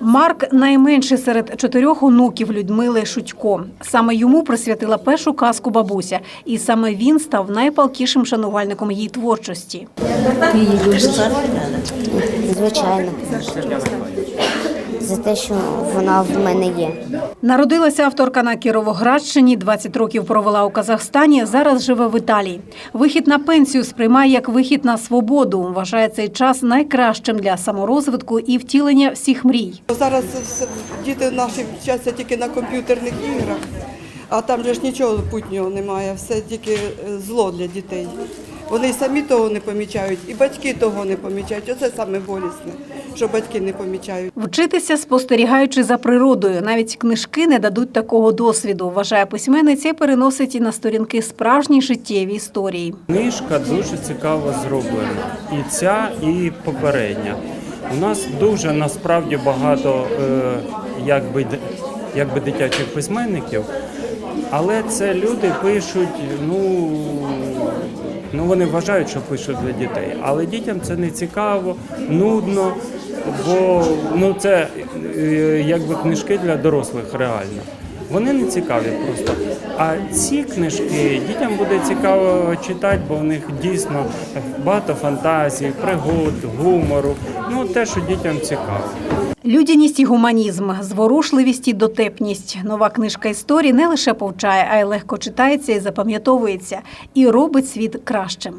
Марк найменший серед чотирьох онуків Людмили Шутько. Саме йому присвятила першу казку бабуся, і саме він став найпалкішим шанувальником її творчості. Звичайно. За те, що вона в мене є. Народилася авторка на Кіровоградщині, 20 років провела у Казахстані, зараз живе в Італії. Вихід на пенсію сприймає як вихід на свободу. Вважає цей час найкращим для саморозвитку і втілення всіх мрій. Зараз діти наші вчаться тільки на комп'ютерних іграх, а там же ж нічого путнього немає, все тільки е, зло для дітей. Вони й самі того не помічають, і батьки того не помічають. Оце саме болісне, що батьки не помічають. Вчитися, спостерігаючи за природою. Навіть книжки не дадуть такого досвіду, вважає письменниця переносить і на сторінки справжні життєві історії. Книжка дуже цікаво зроблена. І ця, і попередня. У нас дуже насправді багато е, якби, якби дитячих письменників, але це люди пишуть, ну, ну вони вважають, що пишуть для дітей. Але дітям це не цікаво, нудно, бо ну, це е, якби книжки для дорослих реально. Вони не цікаві просто. А ці книжки дітям буде цікаво читати, бо в них дійсно багато фантазії, пригод, гумору. Ну те, що дітям цікаво. Людяність і гуманізм, зворушливість і дотепність. Нова книжка історії не лише повчає, а й легко читається і запам'ятовується, і робить світ кращим.